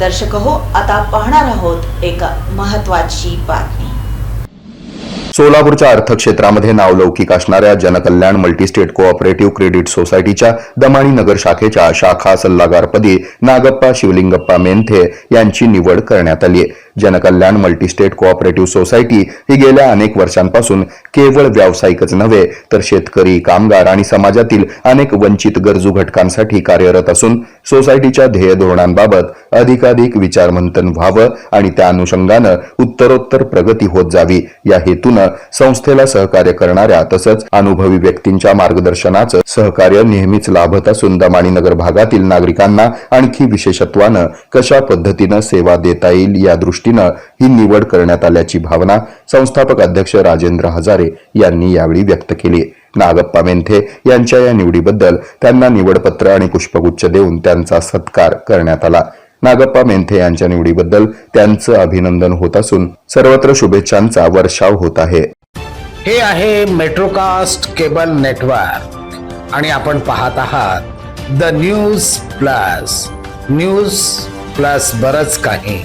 दर्शक हो आता पाहणार आहोत एक महत्वाची बातमी. सोलापूरच्या अर्थक्षेत्रामध्ये नावलौकिक असणाऱ्या जनकल्याण मल्टीस्टेट कोऑपरेटिव्ह क्रेडिट सोसायटीच्या दमाणी नगर शाखेच्या शाखा सल्लागारपदी नागप्पा शिवलिंगप्पा मेंथे यांची निवड करण्यात आली आहे. जनकल्याण मल्टीस्टेट कोऑपरेटिव्ह सोसायटी ही गेल्या अनेक वर्षांपासून केवळ व्यावसायिकच नव्हे तर शेतकरी कामगार आणि समाजातील अनेक वंचित गरजू घटकांसाठी कार्यरत असून सोसायटीच्या ध्येय धोरणांबाबत अधिकाधिक विचारमंथन व्हावं आणि त्या अनुषंगानं उत्तरोत्तर प्रगती होत जावी. या हेतूनं संस्थेला सहकार्य करणाऱ्या तसंच अनुभवी व्यक्तींच्या मार्गदर्शनाचं सहकार्य नेहमीच लाभत असून दमाणी नगर भागातील नागरिकांना आणखी विशेषत्वानं कशा पद्धतीनं सेवा देता येईल या दृष्टीनं ही निवड करण्यात आल्याची भावना संस्थापक अध्यक्ष राजेंद्र हजारे यांनी यावेळी व्यक्त केली. नागप्पा मेंथे यांच्या या निवडीबद्दल त्यांना निवडपत्र आणि पुष्पगुच्छ देऊन त्यांचा सत्कार करण्यात आला. नागप्पा मेंथे यांच्या निवडीबद्दल त्यांचं अभिनंदन होत असून सर्वत्र शुभेच्छांचा वर्षाव होत आहे. हे आहे मेट्रोकास्ट केबल नेटवर्क आणि आपण पाहत आहात the News Plus News Plus बरच काही.